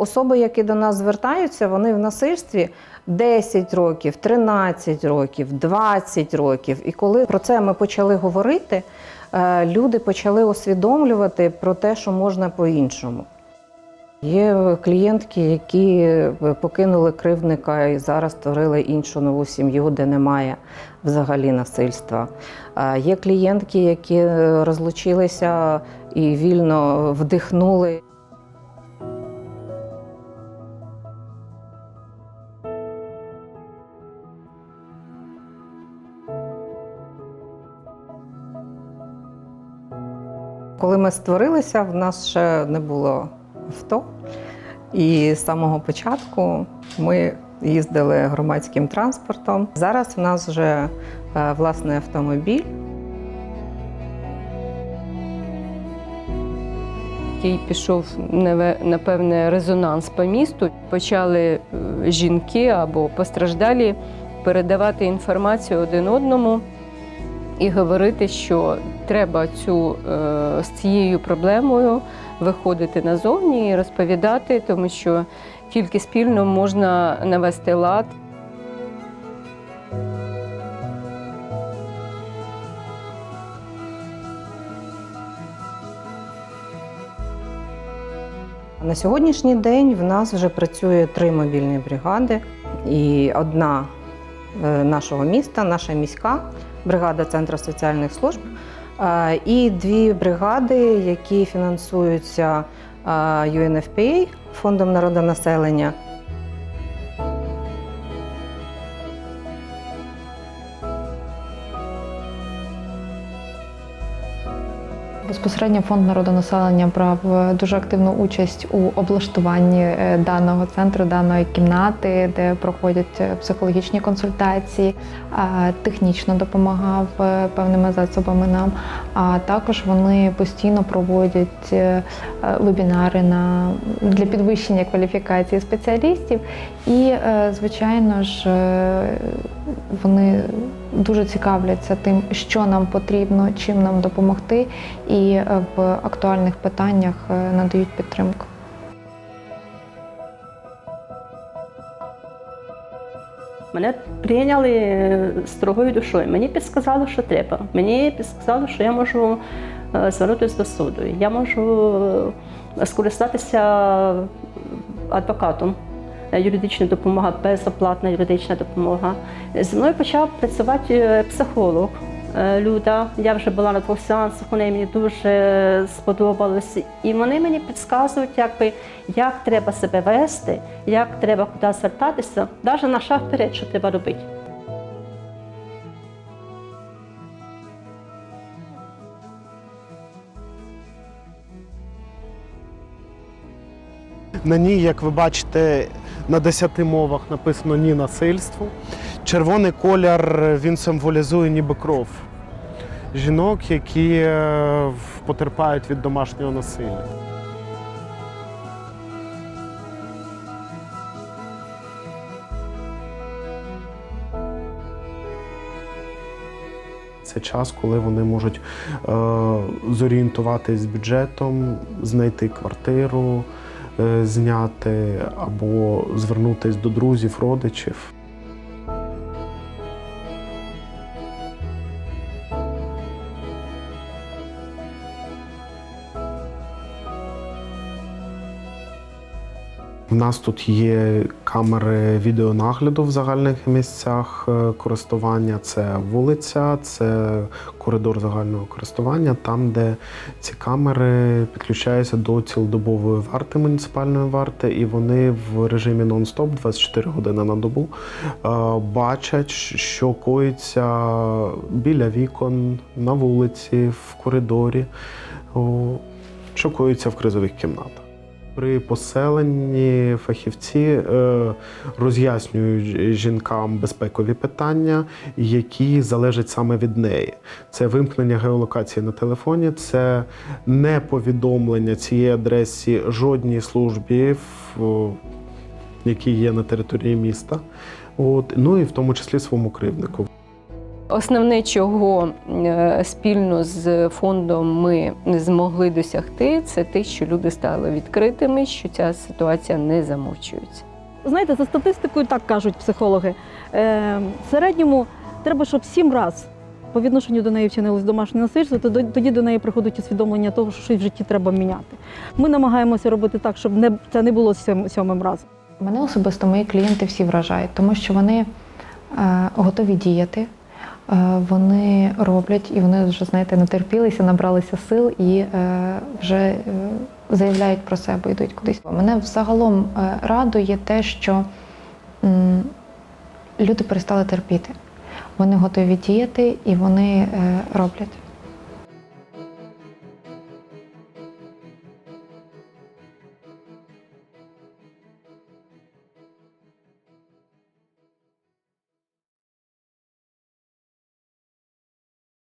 особи, які до нас звертаються, вони в насильстві 10 років, 13 років, 20 років. І коли про це ми почали говорити, е, люди почали усвідомлювати про те, що можна по-іншому. Є клієнтки, які покинули кривдника і зараз створили іншу нову сім'ю, де немає взагалі насильства. Є клієнтки, які розлучилися і вільно вдихнули. Коли ми створилися, в нас ще не було авто. І з самого початку ми їздили громадським транспортом. Зараз в нас вже е, власний автомобіль. який пішов напевне резонанс по місту. Почали е, жінки або постраждалі передавати інформацію один одному і говорити, що треба цю е, з цією проблемою виходити назовні і розповідати, тому що тільки спільно можна навести лад. На сьогоднішній день в нас вже працює три мобільні бригади, і одна е, нашого міста, наша міська бригада Центру соціальних служб, е, і дві бригади, які фінансуються е, UNFPA, фондом народонаселення. Безпосередньо фонд народонаселення брав е, дуже активну участь у облаштуванні е, даного центру, даної кімнати, де проходять е, психологічні консультації, технічно допомагав певними засобами нам. А також вони постійно проводять вебінари на для підвищення кваліфікації спеціалістів. І, звичайно ж, вони дуже цікавляться тим, що нам потрібно, чим нам допомогти, і е, в актуальних питаннях е, надають підтримку. Мене прийняли е, строгою душою. Мені підсказали, що треба. Мені підсказали, що я можу е, звернутися до суду. Я можу е, скористатися адвокатом. Е, Юридична допомога, безоплатна юридична допомога. Зі мною почав працювати е, психолог е, Люда. Я вже була на двох сеансах, вони мені дуже сподобалися. І вони мені підказують, якби, як треба себе вести, як треба куди звертатися, навіть на шаг вперед, що треба робити. На ній, як ви бачите, на 10 мовах написано ні насильству. Червоний колір він символізує ніби кров жінок, які е, потерпають від домашнього насилля. Це час, коли вони можуть е, зорієнтуватись з бюджетом, знайти квартиру, зняти або звернутись до друзів, родичів. У нас тут є камери відеонагляду в загальних місцях е, користування. Це вулиця, це коридор загального користування, там, де ці камери підключаються до цілодобової варти муніципальної варти, і вони в режимі нон-стоп 24 години на добу е, бачать, що коїться біля вікон, на вулиці, в коридорі, що коїться в кризових кімнатах. При поселенні фахівці е, роз'яснюють жінкам безпекові питання, які залежать саме від неї. Це вимкнення геолокації на телефоні, це не повідомлення цієї адресі жодній службі, в- які є на території міста. От, ну і в тому числі своєму кривднику. Основне, чого е, спільно з фондом ми змогли досягти, це те, що люди стали відкритими, що ця ситуація не замовчується. Знаєте, за статистикою так кажуть психологи. Е, в середньому треба, щоб сім разів по відношенню до неї вчинилось домашнє насильство, то тоді до неї приходить усвідомлення того, що щось в житті треба міняти. Ми намагаємося робити так, щоб не, це не було сьом- сьомим разом. Мене особисто мої клієнти всі вражають, тому що вони е, готові діяти, вони роблять і вони вже, знаєте, натерпілися, набралися сил і е, вже е, заявляють про себе, йдуть кудись. Мене взагалом е, радує те, що люди перестали терпіти. Вони готові діяти і вони е, роблять.